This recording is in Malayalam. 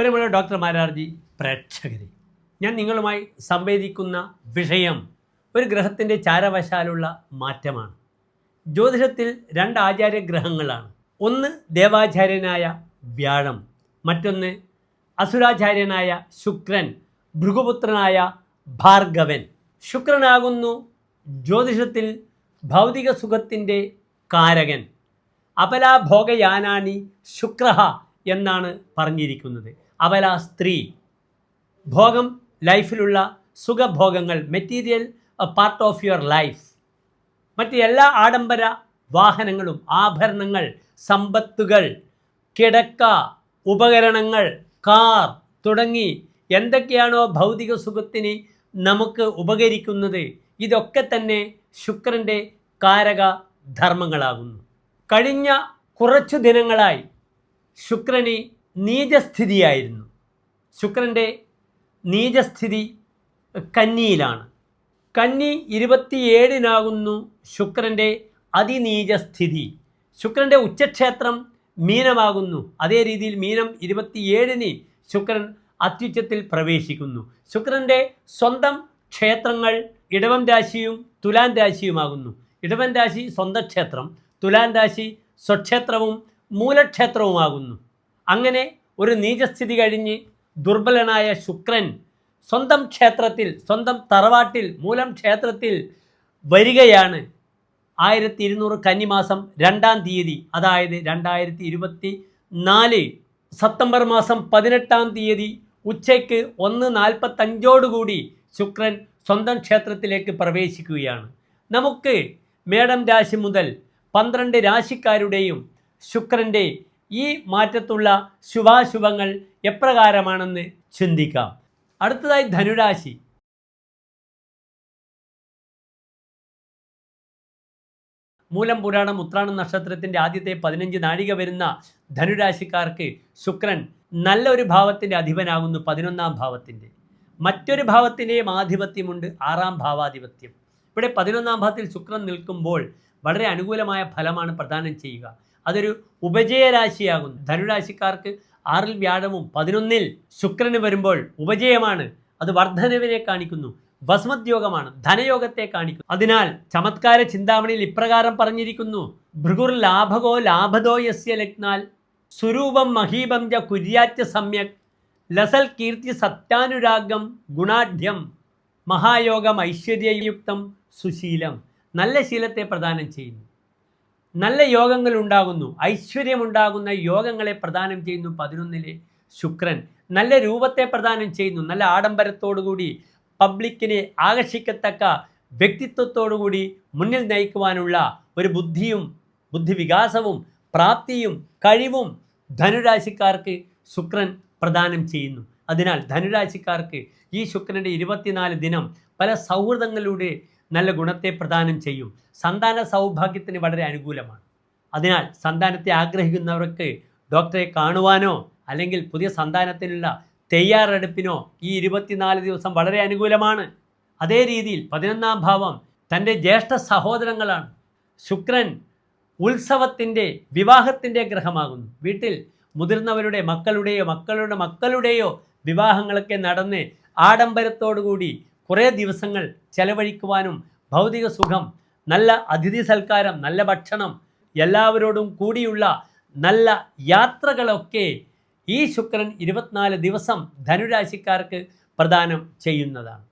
പ്രിയമുള്ള ഡോക്ടർ മാരാർജി പ്രേക്ഷകരെ ഞാൻ നിങ്ങളുമായി സംവേദിക്കുന്ന വിഷയം ഒരു ഗ്രഹത്തിന്റെ ചാരവശാലുള്ള മാറ്റമാണ്. ജ്യോതിഷത്തിൽ രണ്ട് ആചാര്യ ഗ്രഹങ്ങളാണ് ഒന്ന് ദേവാചാര്യനായ വ്യാഴം മറ്റൊന്ന് അസുരാചാര്യനായ ശുക്രൻ ഭൃഗുപുത്രനായ ഭാർഗവൻ. ശുക്രനാകുന്നു ജ്യോതിഷത്തിൽ ഭൗതിക സുഖത്തിന്റെ കാരകൻ. അപലാഭോഗയാനാനി ശുക്രഹ എന്നാണ് പറഞ്ഞിരിക്കുന്നത്. അപല സ്ത്രീ. ഭോഗം ലൈഫിലുള്ള സുഖഭോഗങ്ങൾ material part of your life. മറ്റ് എല്ലാ ആഡംബര വാഹനങ്ങളും ആഭരണങ്ങൾ സമ്പത്തുകൾ കിടക്ക ഉപകരണങ്ങൾ കാർ തുടങ്ങി എന്തൊക്കെയാണോ ഭൗതിക സുഖത്തിന് നമുക്ക് ഉപകരിക്കുന്നത് ഇതൊക്കെ തന്നെ ശുക്രന്റെ കാരക ധർമ്മങ്ങളാകുന്നു. കഴിഞ്ഞ കുറച്ചു ദിനങ്ങളായി ശുക്രന് നീചസ്ഥിതിയായിരുന്നു. ശുക്രന്റെ നീചസ്ഥിതി കന്നിയിലാണ്. കന്നി ഇരുപത്തിയേഴിനാകുന്നു ശുക്രന്റെ അതിനീചസ്ഥിതി. ശുക്രന്റെ ഉച്ചക്ഷേത്രം മീനമാകുന്നു. അതേ രീതിയിൽ മീനം ഇരുപത്തിയേഴിന് ശുക്രൻ അത്യുച്ചത്തിൽ പ്രവേശിക്കുന്നു. ശുക്രന്റെ സ്വന്തം ക്ഷേത്രങ്ങൾ ഇടവം രാശിയും തുലാൻ രാശിയുമാകുന്നു. ഇടവൻ രാശി സ്വന്തം ക്ഷേത്രം തുലാൻ രാശി സ്വക്ഷേത്രവും മൂലക്ഷേത്രവുമാകുന്നു. അങ്ങനെ ഒരു നീചസ്ഥിതി കഴിഞ്ഞ് ദുർബലനായ ശുക്രൻ സ്വന്തം ക്ഷേത്രത്തിൽ സ്വന്തം തറവാട്ടിൽ മൂലം ക്ഷേത്രത്തിൽ വരികയാണ്. ആയിരത്തി ഇരുന്നൂറ് കന്നിമാസം രണ്ടാം തീയതി അതായത് രണ്ടായിരത്തി ഇരുപത്തി നാല് സെപ്റ്റംബർ മാസം പതിനെട്ടാം തീയതി ഉച്ചയ്ക്ക് ഒന്ന് നാൽപ്പത്തഞ്ചോടുകൂടി ശുക്രൻ സ്വന്തം ക്ഷേത്രത്തിലേക്ക് പ്രവേശിക്കുകയാണ്. നമുക്ക് മേടം രാശി മുതൽ പന്ത്രണ്ട് രാശിക്കാരുടെയും ശുക്രന്റെ ഈ മാറ്റത്തുള്ള ശുഭാശുഭങ്ങൾ എപ്രകാരമാണെന്ന് ചിന്തിക്കാം. അടുത്തതായി ധനുരാശി. മൂലം പുരാണം ഉത്രാണം നക്ഷത്രത്തിന്റെ ആദ്യത്തെ പതിനഞ്ച് നാഴിക വരുന്ന ധനുരാശിക്കാർക്ക് ശുക്രൻ നല്ലൊരു ഭാവത്തിന്റെ അധിപനാകുന്നു പതിനൊന്നാം ഭാവത്തിന്റെ. മറ്റൊരു ഭാവത്തിന്റെയും ആധിപത്യമുണ്ട് ആറാം ഭാവാധിപത്യം. ഇവിടെ പതിനൊന്നാം ഭാവത്തിൽ ശുക്രൻ നിൽക്കുമ്പോൾ വളരെ അനുകൂലമായ ഫലമാണ് പ്രദാനം ചെയ്യുക. അതൊരു ഉപജയരാശിയാകുന്നു. ധനുരാശിക്കാർക്ക് ആറിൽ വ്യാഴവും പതിനൊന്നിൽ ശുക്രന് വരുമ്പോൾ ഉപജയമാണ്. അത് വർദ്ധനവിനെ കാണിക്കുന്നു. ഭസ്മദ്യോഗമാണ്. ധനയോഗത്തെ കാണിക്കുന്നു. അതിനാൽ ചമത്കാര ചിന്താമണിയിൽ ഇപ്രകാരം പറഞ്ഞിരിക്കുന്നു. ഭൃഗുർ ലാഭകോ ലാഭതോ യസ്യ ലഗ്നാൽ. സ്വരൂപം മഹീപം ജ കുര്യാറ്റ സമ്യക്. ലസൽ കീർത്തി സത്യാനുരാഗം ഗുണാഢ്യം. മഹായോഗം ഐശ്വര്യയുക്തം സുശീലം. നല്ല ശീലത്തെ പ്രദാനം ചെയ്യുന്നു. നല്ല യോഗങ്ങൾ ഉണ്ടാകുന്നു ഐശ്വര്യമുണ്ടാകുന്ന യോഗങ്ങളെ പ്രദാനം ചെയ്യുന്നു പതിനൊന്നിലെ ശുക്രൻ. നല്ല രൂപത്തെ പ്രദാനം ചെയ്യുന്നു. നല്ല ആഡംബരത്തോടുകൂടി പബ്ലിക്കിനെ ആകർഷിക്കത്തക്ക വ്യക്തിത്വത്തോടുകൂടി മുന്നിൽ നയിക്കുവാനുള്ള ഒരു ബുദ്ധിയും ബുദ്ധിവികാസവും പ്രാപ്തിയും കഴിവും ധനുരാശിക്കാർക്ക് ശുക്രൻ പ്രദാനം ചെയ്യുന്നു. അതിനാൽ ധനുരാശിക്കാർക്ക് ഈ ശുക്രന്റെ ഇരുപത്തിനാല് ദിനം പല സൗഹൃദങ്ങളിലൂടെ നല്ല ഗുണത്തെ പ്രദാനം ചെയ്യും. സന്താന സൗഭാഗ്യത്തിന് വളരെ അനുകൂലമാണ്. അതിനാൽ സന്താനത്തെ ആഗ്രഹിക്കുന്നവർക്ക് ഡോക്ടറെ കാണുവാനോ അല്ലെങ്കിൽ പുതിയ സന്താനത്തിനുള്ള തയ്യാറെടുപ്പിനോ ഈ ഇരുപത്തിനാല് ദിവസം വളരെ അനുകൂലമാണ്. അതേ രീതിയിൽ പതിനൊന്നാം ഭാവം തന്റെ ജ്യേഷ്ഠ സഹോദരങ്ങളാണ്. ശുക്രൻ ഉത്സവത്തിന്റെ വിവാഹത്തിന്റെ ഗ്രഹമാകുന്നു. വീട്ടിൽ മുതിർന്നവരുടെ മക്കളുടെയോ മക്കളുടെ മക്കളുടെയോ വിവാഹങ്ങളൊക്കെ നടന്ന് ആഡംബരത്തോടുകൂടി കുറേ ദിവസങ്ങൾ ചെലവഴിക്കുവാനും ഭൗതിക സുഖം നല്ല അതിഥി സൽക്കാരം നല്ല ഭക്ഷണം എല്ലാവരോടും കൂടിയുള്ള നല്ല യാത്രകളൊക്കെ ഈ ശുക്രൻ ഇരുപത്തിനാല് ദിവസം ധനുരാശിക്കാർക്ക് പ്രദാനം ചെയ്യുന്നതാണ്.